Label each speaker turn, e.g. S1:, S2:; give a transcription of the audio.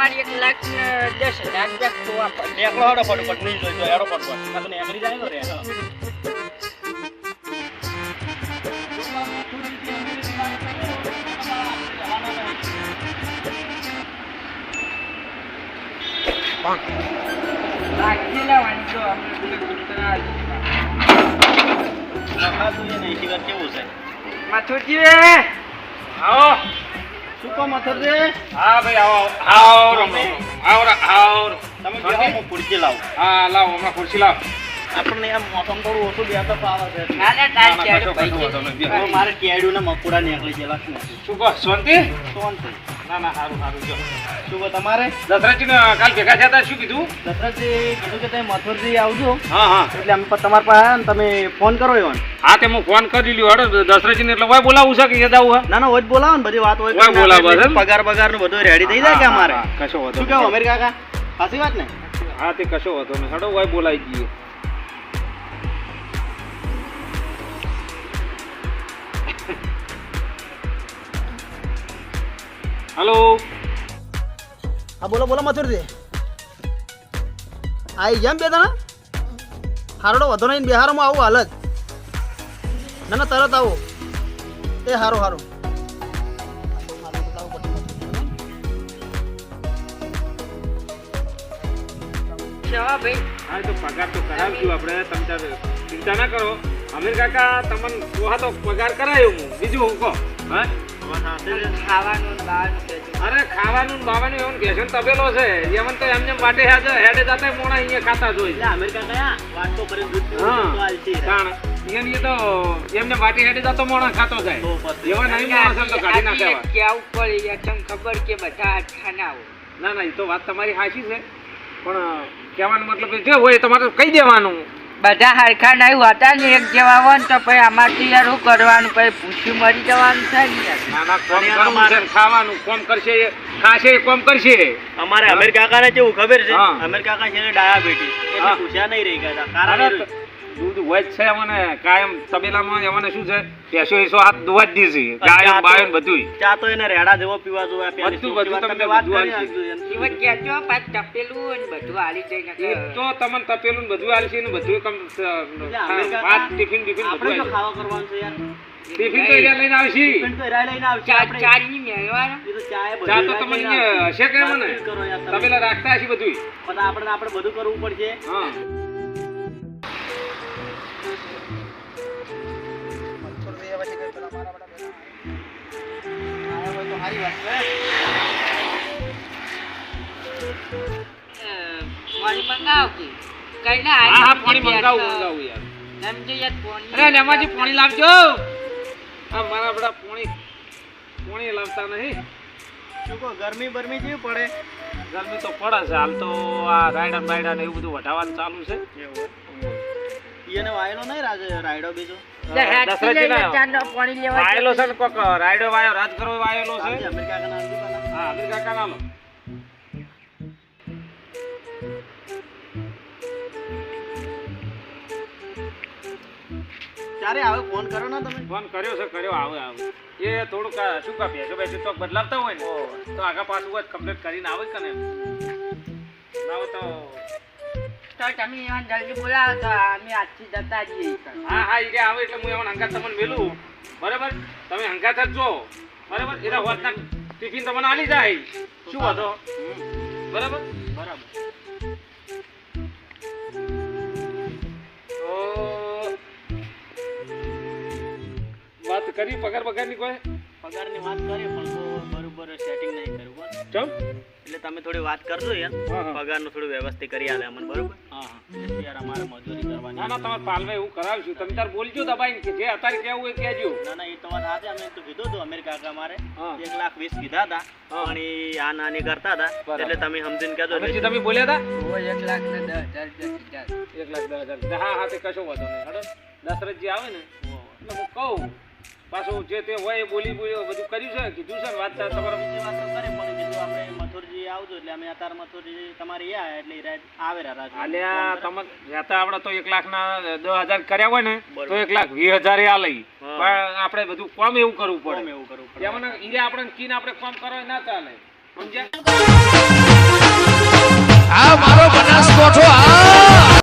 S1: તમારી એક લાખ દસ હજાર રૂપિયા ખોવા પડે.
S2: નેકળો હેડો ફટફટ નહીં જોઈતો હેડો ફટફટ આ તો નેકળી જાય ને રે હેડો.
S1: લેવાની જો. અમને કૂતરા
S2: નખાતું છે ને એસી વાર કેવું છે?
S1: માથુજી
S3: આવો.
S2: શું કહો મથુરજી
S3: હા ભાઈ આવો આવો રમ રમ આવો રા- આવો.
S2: તમે કહો હું ખુરશી લાવું.
S3: હા લાવો હમણાં ખુરશી લાવો.
S2: આપણને આમ મોસમ થોડું ઓછું બેસતો પાવે છે.
S1: ના ના
S2: મારે કેળું ને મકોડા નીકળી ગયેલા.
S3: શું કહો શાંતિ?
S2: શાંતિ.
S3: ના ના સારું સારું જો.
S2: શું તમારે?
S3: દશરથજીને કાલ ભેગા થયા હતા શું કીધું?
S2: દશરથજી કીધું કે તમે મથુરજી આવજો.
S3: હા હા.
S2: એટલે અમે તમારા પાસે તમે ફોન કરો એવો
S3: હા તે હું ફોન કરી લ્યો. હડો દશરથજીને એટલે હોય બોલાવું છે કે યાદ આવું
S2: ના ના હોય બોલાવો ને બધી વાત હોય
S3: બોલાવો
S2: પગાર બગારનું બધું રેડી થઈ જાય કે અમારે?
S3: કશો વાંધો
S2: શું. અમેરિકા કાકા? સાચી વાત ને?
S3: હા તે કશો વાંધો નહીં. હડો હોય બોલાવી દઈએ. હલો
S4: હા બોલો બોલો મથુરજી. આઈ જેમ બે દાણા હારડો વધો નહીં બિહારમાં આવું હાલ જ. ના ના તરત આવો. એ હારું હારો.
S3: હા તો પગાર તો કરાવશું આપણે તમે ચિંતા ના કરો. અમીર કાકા તમને તો પગાર કરાયો હું. બીજું હું કહો હા?
S1: ખાવાનું
S3: અરે ખાવાનું ને બાવાનું એવું ઘેસન તબેલો છે. યમન તો એમને વાટે હેડે હેડે જાતા મોણા અહીંયા ખાતા જોઈ.
S2: અમેરિકા કયા વાત તો
S3: હા. એમને વાટે હેડે જતો મોણા ખાતો જાય. એવા નહીં એમ તો કાઢી નાખે
S1: કેવું પડે તમને ખબર કે બધા હાથા ના
S3: ના ના એ તો વાત તમારી સાચી છે. પણ કહેવાનો મતલબ જે હોય એ તમારે કહી દેવાનું.
S1: બધા હરખા નહીં હોતા ને એક જેવા હોય ને તો પછી આમાંથી યાર શું કરવાનું પછી ભૂખ્યું મરી જવાનું થાય ને યાર.
S3: ના ના કોમ છે ખાવાનું કોમ કરશે ખાશે કોમ કરશે.
S2: અમારે અમીર કાકાને કેવું ખબર છે. અમીર કાકા છે ડાયાબિટીસ એટલે પૂછ્યા નહીં રહી ગયા કારણ
S3: દૂધ હોય છે અમને કાયમ તબેલામાં અમને શું છે? પેસો એસો હાથ દોવા જ દીધી ગાયો
S2: ચા તો- ચા તો એને રેડા જેવો પીવા
S3: બધું- બધું તમને
S2: વાત કરી.
S1: જીવન પાછ તપેલું ને બધું
S3: તો તમને તપેલું ને બધું ને બધું કમ ટિફિન ટિફિન
S2: આપણે
S3: બધું
S2: જો ખાવા કરવાનું છે યાર.
S3: ટિફિન તો અહીંયા લઈને આવશે.
S2: ટિફિન તો એરા લઈને આવશે
S1: ચાર
S2: આપણે.
S1: ચારની મેળવાનો?
S2: એ તો ચાય બધું
S3: ચા તો તમને
S2: લઈને
S3: અહીંયા
S2: આવશે.
S3: હશે કે મને
S2: વાત કરો યાર તમે.
S3: તબેલા રાખતા હશે બધું
S2: પણ આપણે આપણે બધું કરવું પડશે.
S3: હા.
S1: પાણી
S3: લાવજો. આ મારા બધા પાણી પાણી લાવતા નહીં.
S2: શું કહો ગરમી બરમી જેવી પડે?
S3: ગરમી તો પડે છે. હાલ તો આ રાયડા બાયડા ને એવું બધું વધાવવાનું ચાલુ છે.
S2: એને વાયેલો નહીં રાજે રાયડો બીજો?
S1: પાણી લેવા
S3: વાયેલો છે ને કોક રાયડો વાયો રાજ કરો વાયેલો છે.
S2: અમેરિકા કાના
S3: હા
S2: ક્યારે આવે? ફોન કરો ને તમે?
S3: ફોન કર્યો છે કર્યો આવે આવે. એ થોડુંક શું કા ભેજો ભેજો તો બદલાવતા હોય ને તો આગા પાછું કમ્પ્લીટ કરીને આવે કે ને ના તો
S1: તો તમે એવા જલ્દી બોલાવો તો અમે આજથી જતા જઈએ
S3: હા હા આવે એટલે હું એમાં હંગાત તમને મેલું. બરાબર? તમે હંગાત જ જો. બરાબર? એના હોતના ટિફિન તમને આલી જાય. શું હતો બરાબર?
S2: બરાબર.
S3: વાત કરી પગાર પગારની કોઈ?
S2: પગારની વાત કરી પણ બરોબર સેટિંગ નહીં કર્યું
S3: ચમ?
S2: એટલે તમે થોડી વાત કરજો યાર. પગારનું થોડું વ્યવસ્થિત કરી આલે અમને બરોબર?
S3: હા હા.
S2: યાર અમારે મજૂરી કરવાની
S3: ના ના તમારે પાલવે એવું કરાવશું. તમે તાર બોલજો દબાઈને કે જે અત્યારે કેવું હોય કહેજો.
S2: ના ના એ તો વાત સાચી. અમે તો કીધું હતું અમેરિકા કાકા મારે. એક લાખ વીસ કીધા હતા. પણ આ નાની કરતા હતા. એટલે તમે સમજીને કહેજો
S3: તમે બોલ્યા
S1: હોય એક લાખ ને દસ હજાર રૂપિયા
S3: એક લાખ દસ હજાર. હા હા તે કશો વાંધો નહીં. હડો દશરથજી આવે ને? એટલે હું કહું પાછું જે તે હોય બોલી બોલી બધું કર્યું છે કીધું છે ને વાત તમારા
S2: બીજી વાત કરે પણ કીધું આપણે મથુરજી આવજો એટલે અમે અત્યારે મથુરજી તમારે યા એટલે રાત આવે.
S3: આલ્યા તમે જતા આપણે તો એક લાખ ના દસ હજાર કર્યા હોય ને તો એક લાખ વીસ હજાર આ લઈ. પણ આપણે બધું કોમ એવું કરવું પડે.
S2: એવું કરવું પડે.
S3: એમાં ઈરે આપણે કીને આપણે કોમ કરો ના ચાલે. સમજ્યા?